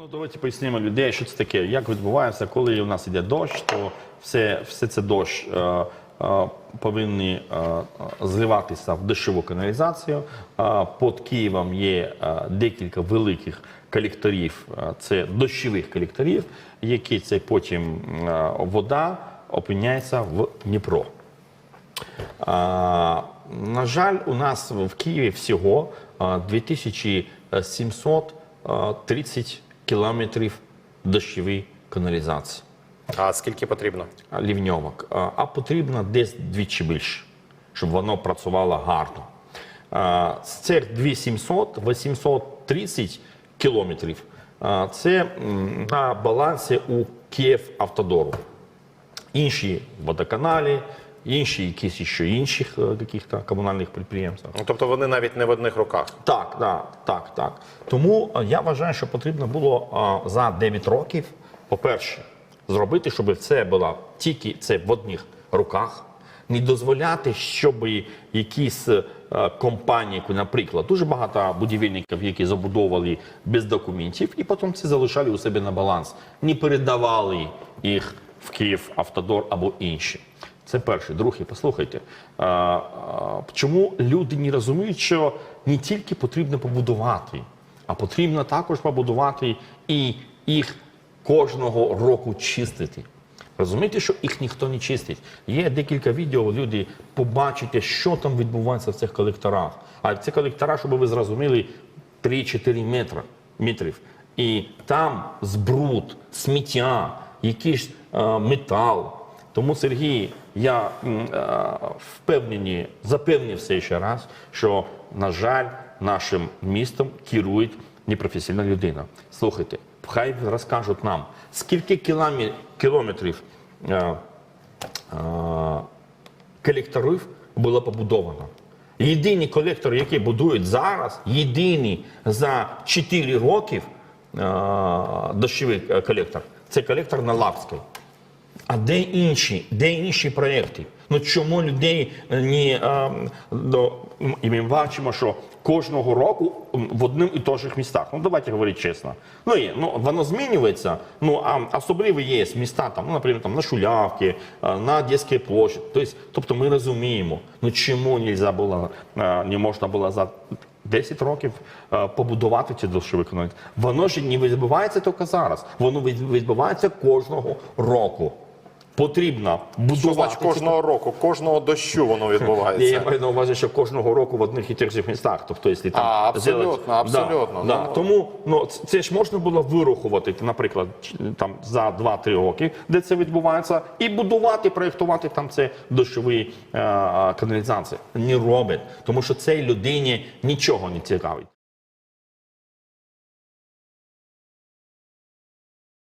Ну, давайте пояснимо людей, що це таке. Як відбувається, коли у нас йде дощ, то все, все це дощ е, е, повинні е, е, зливатися в дощову каналізацію. Е, під Києвом є е, декілька великих колекторів, е, це дощових колекторів, які це потім е, вода опиняється в Дніпро. А, на жаль, у нас в Києві всього 2730 кілометрів дощової каналізації А скільки потрібно? лівньовок. А, потрібно десь двічі більше, щоб воно працювало гарно. З цих 2700 830 кілометрів це на балансі у Київавтодору інші водоканалі, інші якісь ще інших е, каких-то комунальних підприємств. Ну, тобто вони навіть не в одних руках. Так, так, так, так. Тому е, я вважаю, що потрібно було е, за 9 років, по-перше, зробити, щоб це було тільки це в одних руках, не дозволяти, щоб якісь е, компанії, наприклад, дуже багато будівельників, які забудовували без документів, і потім це залишали у себе на баланс, не передавали їх в Київ Автодор або інші. Це перше. Друге, послухайте, чому люди не розуміють, що не тільки потрібно побудувати, а потрібно також побудувати і їх кожного року чистити. Розумієте, що їх ніхто не чистить. Є декілька відео, люди побачите, що там відбувається в цих колекторах. А ці колектора, щоб ви зрозуміли, 3-4 метри, метрів. І там збруд, сміття, якийсь е, метал. Тому, Сергій, я е, впевнені, запевнився ще раз, що, на жаль, нашим містом керує непрофесійна людина. Слухайте, хай розкажуть нам, скільки кілометрів е, е, колекторів було побудовано. Єдині колектори, які будують зараз, єдині за 4 роки дощовий колектор, це колектор на Лапській. А де інші? Де інші проєкти? Ну чому людей е, до, і ми бачимо, що кожного року в одним і того ж містах. Ну давайте говорити чесно. Ну і ну воно змінюється. Ну а особливо є міста, там, ну, наприклад, там на Шулявці, е, на Одеській площі. Тобто, тобто ми розуміємо, ну чому нельзя було, е, не можна було за 10 років побудувати ці дощові канали. Воно ж не відбувається тільки зараз. Воно від- відбувається кожного року. Потрібно будувати ці кожного року, кожного дощу воно відбувається. я маю на увазі, що кожного року в одних і тих же містах. Тобто, якщо там А, абсолютно, абсолютно. Да, да. Ну, Тому ну це ж можна було вирахувати, наприклад, там за 2-3 роки, де це відбувається, і будувати, проєктувати там це дощові е, каналізації. Не робить, тому що цій людині нічого не цікавить.